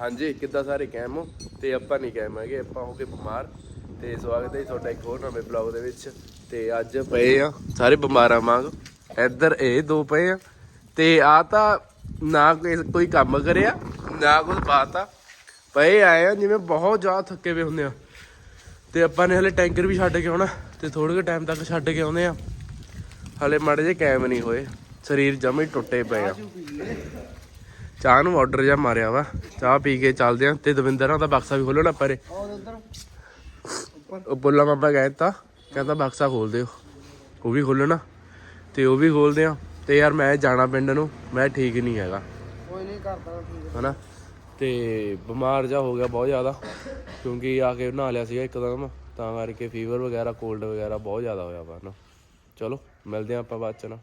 ਹਾਂਜੀ, ਕਿੱਦਾਂ ਸਾਰੇ ਕੈਮ ਹੋ? ਤੇ ਆਪਾਂ ਨਹੀਂ ਕੈਮ ਹੈਗੇ, ਆਪਾਂ ਹੋ ਕੇ ਬਿਮਾਰ। ਤੇ ਸਵਾਗਤ ਹੈ ਜੀ ਤੁਹਾਡਾ ਇੱਕ ਹੋਰ ਨਵੇਂ ਬਲੌਗ ਦੇ ਵਿੱਚ। ਤੇ ਅੱਜ ਪਏ ਆ, ਸਾਰੇ ਬਿਮਾਰਾਂ ਵਾਂਗ। ਇੱਧਰ ਇਹ ਦੋ ਪਏ ਆ। ਤੇ ਆ ਤਾਂ ਨਾ ਕੋਈ ਕੋਈ ਕੰਮ ਕਰਿਆ, ਨਾ ਕੋਈ ਬਾਤ ਪਏ ਆਏ ਆ, ਜਿਵੇਂ ਬਹੁਤ ਜ਼ਿਆਦਾ ਥੱਕੇ ਵੇ ਹੁੰਦੇ ਆ। ਤੇ ਆਪਾਂ ਨੇ ਹਲੇ ਟੈਂਕਰ ਵੀ ਛੱਡ ਕੇ ਆਉਣਾ, ਤੇ ਥੋੜੇ ਕੁ ਟਾਈਮ ਤੱਕ ਛੱਡ ਕੇ ਆਉਂਦੇ ਆ। ਹਲੇ ਮਾੜੇ ਜੇ ਕੈਮ ਨਹੀਂ ਹੋਏ, ਸਰੀਰ ਜਮੇ ਟੁੱਟੇ ਪਏ ਆ। ਚਾਹ ਨੂੰ ਆਰਡਰ ਜਾਂ ਮਾਰਿਆ ਵਾ। ਚਾਹ ਪੀ ਕੇ ਚੱਲਦੇ ਆ ਤੇ ਦਵਿੰਦਰ ਦਾ ਬਕਸਾ ਵੀ ਖੋਲਣਾ ਪਰੇ। ਉਹ ਬੋਲਾ ਮਾਮਾ ਕਹਿੰਦਾ ਕਹਿੰਦਾ ਬਕਸਾ ਖੋਲ ਦਿਓ। ਉਹ ਵੀ ਖੋਲਣਾ ਤੇ ਉਹ ਵੀ ਖੋਲਦੇ ਆ। ਤੇ ਯਾਰ ਮੈਂ ਜਾਣਾ ਪਿੰਡ ਨੂੰ ਮੈਂ ਠੀਕ ਨਹੀਂ ਹੈਗਾ। ਕੋਈ ਨਹੀਂ ਕਰਦਾ ਠੀਕ ਹਨਾ? ਤੇ ਬਿਮਾਰ ਜਾ ਹੋ ਗਿਆ ਬਹੁਤ ਜ਼ਿਆਦਾ। ਕਿਉਂਕਿ ਆ ਕੇ ਨਹਾ ਲਿਆ ਸੀਗਾ ਇੱਕਦਮ। ਤਾਂ ਕਰਕੇ ਫੀਵਰ ਵਗੈਰਾ ਕੋਲਡ ਵਗੈਰਾ ਬਹੁਤ ਜ਼ਿਆਦਾ ਹੋਇਆ ਵਾ ਨਾ। ਚਲੋ ਮਿਲਦੇ ਆ ਆਪਾਂ ਬਾਅਦ ਚ ਨਾ।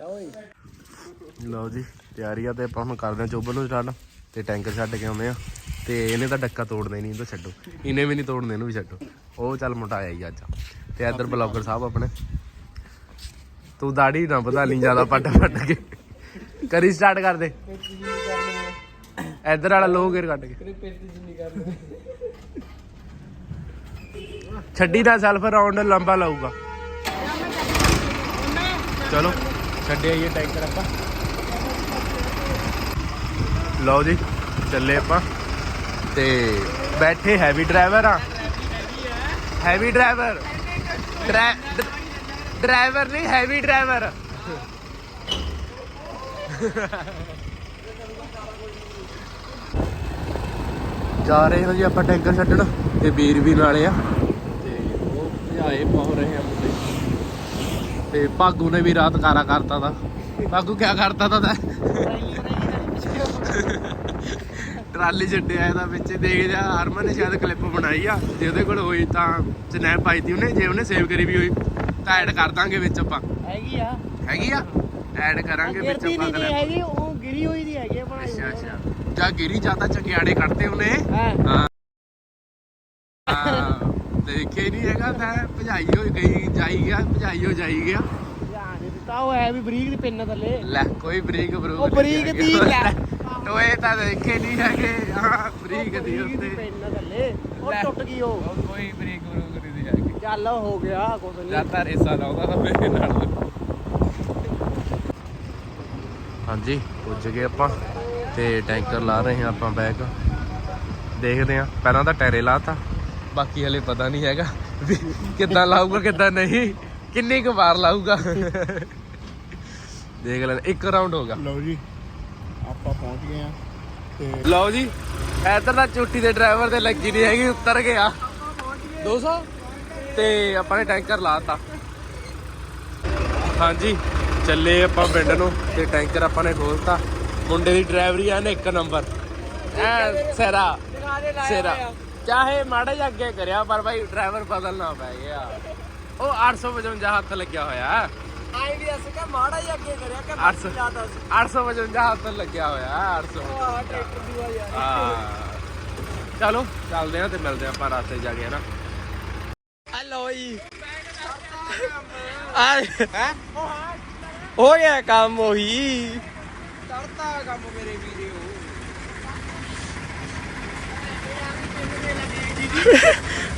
ਲਓ ਜੀ ਤਿਆਰੀ ਆ ਤੇ ਆਪਾਂ ਹੁਣ ਕਰਦੇ ਆ ਚੋਬਰ ਨੂੰ ਸਟਾਰਟ ਤੇ ਟੈਂਕਰ ਛੱਡ ਕੇ ਆਉਂਦੇ ਆ ਤੇ ਇਹਨੇ ਤਾਂ ਡੱਕਾ ਤੋੜਨਾ ਹੀ ਨਹੀਂ, ਇਹਨੂੰ ਛੱਡੋ। ਇਹਨੇ ਵੀ ਨਹੀਂ ਤੋੜਨੇ, ਇਹਨੂੰ ਵੀ ਛੱਡੋ। ਉਹ ਚੱਲ ਮੋਟਾਇਆ ਹੀ ਅੱਜ। ਤੇ ਇੱਧਰ ਬਲੌਗਰ ਸਾਹਿਬ ਆਪਣੇ। ਤੂੰ ਦਾੜੀ ਨਾ ਵਧਾ ਲਈ ਜ਼ਿਆਦਾ ਪੱਟ ਪੱਟ ਕੇ। ਕਰੀ ਸਟਾਰਟ ਕਰ ਦੇ। ਇੱਧਰ ਵਾਲਾ ਲੋਹ ਗੇਰ ਕੱਢ ਕੇ। ਛੱਡੀ ਦਾ ਸੈਲਫ ਰਾਉਂਡ ਲੰਬਾ ਲਾਊਗਾ। ਚਲੋ। ਛੱਡਿਆ ਇਹ ਟੈਂਕਰ ਆਪਾਂ। ਲਓ ਜੀ, ਚੱਲੇ ਆਪਾਂ। ਤੇ ਬੈਠੇ ਹੈਵੀ ਡਰਾਈਵਰ ਆ। ਹੈਵੀ ਡਰਾਈਵਰ ਡਰਾਈਵਰ ਨਹੀਂ ਹੈਵੀ ਡਰਾਈਵਰ ਜਾ ਰਹੇ ਹਾਂ ਜੀ ਆਪਾਂ ਟੈਂਕਰ ਛੱਡਣ, ਤੇ ਵੀਰ ਵੀ ਨਾਲੇ ਆ। ਤੇ ਉਹ ਭਜਾਏ ਪਾਉ ਰਹੇ ਆ ਮੁੰਡੇ। ਤੇ ਭਾਗੂ ਨੇ ਵੀ ਰਾਤ ਕਾਰਾ ਕਰਤਾ ਦਾ ਭਾਗੂ ਕੀ ਕਰਤਾ ਤਾ ਤੈਂ? ਟਰਾਲੀ ਛੱਡਿਆ ਇਹਦਾ ਵਿੱਚ। ਦੇਖ ਜਾ ਹਰਮਨ ਨੇ ਸ਼ਾਇਦ ਕਲਿੱਪ ਬਣਾਈ ਆ ਜੇ ਉਹਦੇ ਕੋਲ ਹੋਈ ਤਾਂ ਸਨੈਪ ਪਾਈ ਤੀ ਉਹਨੇ ਜੇ ਉਹਨੇ ਸੇਵ ਕਰੀ ਵੀ ਹੋਈ ਤਾਂ ਐਡ ਕਰ ਦਾਂਗੇ ਵਿੱਚ ਆਪਾਂ। ਹੈਗੀ ਆ। ਹੈਗੀ ਆ? ਐਡ ਕਰਾਂਗੇ ਵਿੱਚ ਆਪਾਂ ਨਹੀਂ clip। ਹੈਗੀ ਉਹ ਗਿਰੀ ਹੋਈ ਦੀ ਹੈਗੀ ਆ ਬਣਾਈ ਅੱਛਾ ਅੱਛਾ। ਜਾਂ ਗਿਰੀ ਜਾਂਦਾ ਚੰਗਿਆੜੇ ਕੱਢਦੇ ਉਹਨੇ। ਹਾਂ। ਹਾਂ। ਹਾਂ, ਦੇਖੇ ਨਹੀਂ ਹੈਗਾ ਤਾਂ ਭਜਾਈ ਹੋ ਗਈ ਜਾਈ ਗਿਆ ਭਜਾਈ ਹੋ ਜਾਈ ਗਿਆ। ਧਿਆਨ ਨਹੀਂ ਦਿੱਤਾ ਉਹ ਹੈ ਵੀ ਬਰੀਕ ਦੀ ਪਿੰਨ ਥੱਲੇ। ਲੈ ਕੋਈ ਬਰੀਕ ਬਰੂਕ ਉਹ ਬਰੀਕ ਦੀ ਲੈ ਟੋਏ ਤਾਂ ਦੇਖੇ ਨਹੀਂ ਹੈਗੇ। ਹਾਂ ਬਰੀਕ ਦੀ ਬਰੀਕ ਦੀ ਉੱਤੇ। ਪਿੰਨ ਥੱਲੇ। ਉਹ ਲੈ। ਟੁੱਟ ਗਈ ਉਹ। ਉਹ ਕੋਈ ਬਰੀਕ ਬਰੂਕ ਨਹੀਂ ਦੀ ਹੈਗੀ। ਚੱਲ ਹੋ ਗਿਆ ਕੁਛ ਨਹੀਂ ਜਾਤਾ ਰੇਸਾ ਲਾਉਂਦਾ ਤਾਂ ਮੇਰੇ ਨਾਲ। ਹਾਂਜੀ ਪੁੱਜ ਗਏ ਆਪਾਂ ਤੇ ਟੈਂਕਰ ਲਾ ਰਹੇ ਹਾਂ ਆਪਾਂ ਬੈਗ। ਦੇਖਦੇ ਹਾਂ ਪਹਿਲਾਂ ਤਾਂ ਟੈਰੇ ਲਾਤਾ। ਬਾਕੀ ਹਲੇ ਪਤਾ ਨਹੀਂ ਹੈਗਾ ਵੀ ਕਿੱਦਾਂ ਲਾਊਗਾ ਕਿੱਦਾਂ ਨਹੀਂ ਕਿੰਨੀ ਕੁ ਵਾਰ ਲਾਊਗਾ। ਦੇਖ ਲੈ ਇੱਕ ਰਾਉਂਡ ਹੋ ਗਿਆ। ਲਓ ਜੀ ਆਪਾਂ ਪਹੁੰਚ ਗਏ ਆ ਤੇ ਲਓ ਜੀ ਇੱਧਰ ਦਾ ਚੋਟੀ ਦੇ ਡਰਾਈਵਰ ਤੇ ਲੱਗੀ ਨਹੀਂ ਹੈਗੀ ਉੱਤਰ ਗਿਆ। 200 ਤੇ ਆਪਾਂ ਨੇ ਟੈਂਕਰ ਲਾਤਾ ਹਾਂਜੀ ਚੱਲੇ ਆਪਾਂ ਪਿੰਡ ਨੂੰ ਤੇ ਟੈਂਕਰ ਆਪਾਂ ਨੇ ਖੋਲਤਾ ਮੁੰਡੇ ਦੀ ਡਰਾਈਵਰੀ ਆ ਨੇ ਇੱਕ ਨੰਬਰ ਐ ਸੇਰਾ ਸੇਰਾ। ਚਾਹੇ ਮਾੜਾ ਜਿਹਾ ਅੱਗੇ ਕਰਿਆ ਪਰ ਭਾਈ ਡਰਾਈਵਰ ਬਦਲਣਾ ਪੈ ਗਿਆ। ਉਹ 855 ਹੱਥ ਲੱਗਿਆ ਹੋਇਆ ਆਈ ਵੀ ਅਸ ਕਾ ਮਾੜਾ ਹੀ ਅੱਗੇ ਕਰਿਆ ਕਿ 800 855 ਹੱਥ ਲੱਗਿਆ ਹੋਇਆ 855 ਆਹ ਟਰੈਕਟਰ ਦੀ ਵਾ ਯਾਰ ਹਾਂ। ਚਲੋ ਚੱਲਦੇ ਆ ਤੇ ਮਿਲਦੇ ਆ ਆਪਾਂ ਰਾਸਤੇ 'ਚ ਜਾ ਕੇ ਹਨਾ ਹਲੋ ਜੀ। ਆ ਹੈ? ਹੋ ਗਿਆ ਕੰਮ ਉਹੀ। ਕਰਤਾ ਕੰਮ ਮੇਰੇ ਵੀਰੇ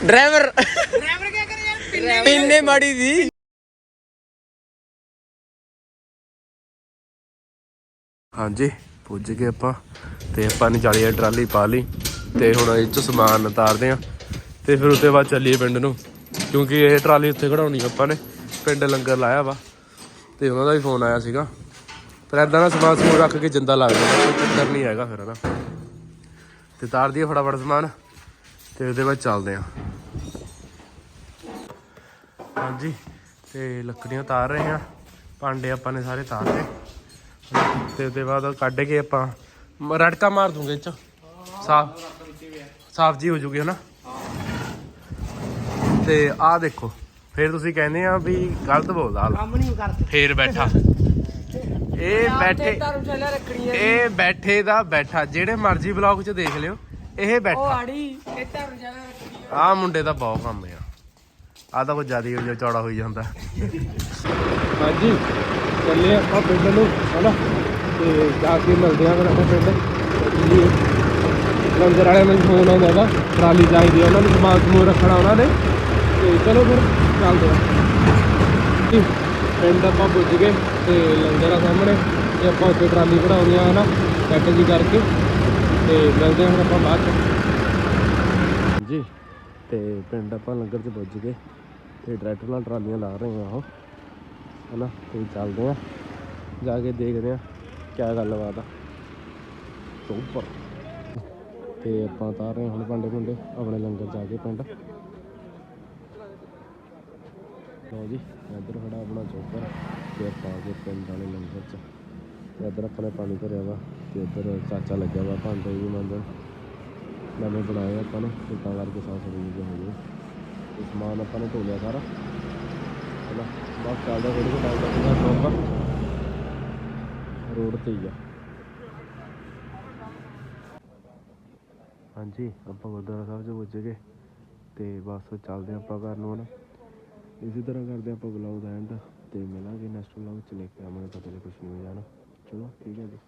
ਡਰਾਈਵਰ ਡਰਾਈਵਰ ਕੀ ਕਰੇ ਯਾਰ? ਪਿੰਨੇ ਮਾੜੀ ਦੀ ਹਾਂਜੀ ਪੁੱਜ ਗਏ ਆਪਾਂ ਤੇ ਆਪਾਂ ਨੇ ਜਾਲੀ ਵਾਲੀ ਟਰਾਲੀ ਪਾ ਲਈ ਤੇ ਹੁਣ ਇਹ ਚ ਸਮਾਨ ਉਤਾਰਦੇ ਆ ਤੇ ਫਿਰ ਉੱਤੇ ਬਾਅਦ ਚੱਲੀਏ ਪਿੰਡ ਨੂੰ ਕਿਉਂਕਿ ਇਹ ਟਰਾਲੀ ਉੱਥੇ ਖੜਾਉਣੀ ਆਪਾਂ ਨੇ ਪਿੰਡ ਲੰਗਰ ਲਾਇਆ ਵਾ ਤੇ ਉਹਨਾਂ ਦਾ ਵੀ ਫੋਨ ਆਇਆ ਸੀਗਾ। ਪਰ ਐਦਾਂ ਦਾ ਸਮਾਨ ਸਮੂਨ ਰੱਖ ਕੇ ਜਿੰਦਾ ਲੱਗ ਜਾਂਦਾ ਕੋਈ ਚੱਕਰ ਨਹੀਂ ਹੈਗਾ ਫਿਰ ਹਨਾ। ਤੇ ਤਾਰ ਦਈਏ ਫਟਾਫਟ ਸਮਾਨ। ਤੇ ਉਹਦੇ ਬਾਅਦ ਚੱਲਦੇ ਆ ਹਾਂਜੀ ਤੇ ਲੱਕੜੀਆਂ ਤਾਰ ਰਹੇ ਆ ਭਾਂਡੇ ਆਪਾਂ ਨੇ ਸਾਰੇ ਤਾਰ ਲਏ। ਤੇ ਉਹਦੇ ਬਾਅਦ ਕੱਢ ਕੇ ਆਪਾਂ ਰੜਕਾ ਮਾਰ ਦੂੰਗੇ ਚ। ਸਾਫ਼ ਸਾਫ਼ ਜੀ ਹੋ ਜੂਗੀ ਹਨਾ? ਤੇ ਆਹ ਦੇਖੋ ਫਿਰ ਤੁਸੀਂ ਕਹਿੰਦੇ ਆ ਵੀ ਗਲਤ ਬੋਲਦਾ ਹਾਲ ਕੰਮ ਨਹੀਂ ਕਰਦੇ। ਫੇਰ ਬੈਠਾ। ਇਹ ਬੈਠੇ ਧਰਮਸ਼ਾਲਾ ਰੱਖਣੀ ਹੈ ਇਹ ਬੈਠੇ ਦਾ ਬੈਠਾ। ਜਿਹੜੇ ਮਰਜ਼ੀ ਬਲੌਗ 'ਚ ਦੇਖ ਲਿਓ। ਇਹ ਉਹ ਬੈਠਾ ਆੜੀ ਇਹ ਰੱਖਣੀ ਹੈ ਆਹ ਮੁੰਡੇ ਦਾ ਬਹੁਤ ਕੰਮ ਆ। ਆ ਤਾਂ ਕੁਝ ਜ਼ਿਆਦਾ ਹੀ ਹੋ ਚੌੜਾ ਹੋਈ ਜਾਂਦਾ। ਹਾਂਜੀ ਚੱਲੇ ਆਪਾਂ ਪਿੰਡ ਨੂੰ ਹਨਾ? ਤੇ ਜਾ ਕੇ ਮਿਲਦੇ ਆ ਫਿਰ ਆਪਾਂ ਪਿੰਡ। ਲੰਗਰ ਵਾਲਿਆਂ ਨੂੰ ਫੋਨ ਆਉਂਦਾ ਵਾ ਟਰਾਲੀ ਚਾਹੀਦੀ ਆ ਉਹਨਾਂ ਨੂੰ ਸਮਾਨ ਸਮੂਨ ਰੱਖਣਾ ਉਹਨਾਂ ਨੇ। ਤੇ ਚਲੋ ਫਿਰ ਚੱਲਦੇ ਆ। ਜੀ, ਪਿੰਡ ਆਪਾਂ ਪੁੱਜ ਗਏ ਤੇ ਲੰਗਰ ਆ ਸਾਹਮਣੇ ਤੇ ਆਪਾਂ ਉੱਥੇ ਟਰਾਲੀ ਕਢਾਉਣੀ ਆ ਹਨਾ? ਸੈੱਟ ਜੀ ਕਰਕੇ। ਤੇ ਮਿਲਦੇ ਹਾਂ ਆਪਾਂ ਬਾਅਦ ਚ। ਜੀ ਤੇ ਪਿੰਡ ਆਪਾਂ ਲੰਗਰ 'ਚ ਪੁੱਜ ਗਏ ਤੇ ਟਰੈਕਟਰ ਨਾਲ ਟਰਾਲੀਆਂ ਲਾ ਰਹੇ ਆ ਉਹ। ਹਨਾ, ਤੇ ਚੱਲਦੇ ਆ ਜਾ ਕੇ ਦੇਖਦੇ ਆ ਕਿਆ ਗੱਲਬਾਤ ਆ। ਸੁਪਰ ਤੇ ਆਪਾਂ ਤਾਰ ਰਹੇ ਹੁਣ ਭਾਂਡੇ ਭੁੰਡੇ, ਆਪਣੇ ਲੰਗਰ ਜਾ ਕੇ ਪਿੰਡ। ਲਓ ਜੀ, ਇੱਧਰ ਖੜਾ ਆਪਣਾ ਚੋਪਰ ਤੇ ਆਪਾਂ ਆ ਪਿੰਡ ਵਾਲੇ ਲੰਗਰ 'ਚ। ਇੱਧਰ ਆਪਣੇ ਪਾਣੀ ਭਰਿਆ ਵਾ। ਤੇ ਉੱਧਰ ਚਾਚਾ ਲੱਗਿਆ ਵਾ ਭਾਂਡੇ ਵੀ ਮੰਗਣ ਨਵੇਂ ਬਣਾਏ ਆਪਾਂ ਨੇ, ਤਾਂ ਕਰਕੇ ਸਾਫ਼ ਸਫ਼ਾਈ ਹੋ ਗਈ ਤੇ ਸਮਾਨ ਆਪਾਂ ਨੇ ਧੋ ਲਿਆ ਸਾਰਾ। ਚਲੋ ਬਸ ਚੱਲਦਾ ਥੋੜੀ ਜਿਹੀ ਟਾਈਮ ਲੱਗਦਾ ਪ੍ਰੋਪਰ ਰੋਡ ਤੇ ਹੀ ਆ। ਹਾਂਜੀ, ਆਪਾਂ ਗੁਰਦੁਆਰਾ ਸਾਹਿਬ 'ਚ ਪੁੱਜ ਗਏ। ਤੇ ਬਸ ਚੱਲਦੇ ਆਪਾਂ ਘਰ ਨੂੰ ਹੁਣ। ਇਸੇ ਤਰ੍ਹਾਂ ਕਰਦੇ ਆਪਾਂ ਵਲੌਗ ਦਾ ਐਂਡ ਤੇ ਮਿਲਾਂਗੇ ਨੈਕਸਟ ਵਲੌਗ 'ਚ। ਲੈ ਕੇ ਆਵਾਂਗੇ, ਪਤਾ ਨਹੀਂ ਕੁਛ ਨਹੀਂ ਹੋ ਜਾਣਾ। ਚਲੋ, ਠੀਕ ਹੈ ਜੀ।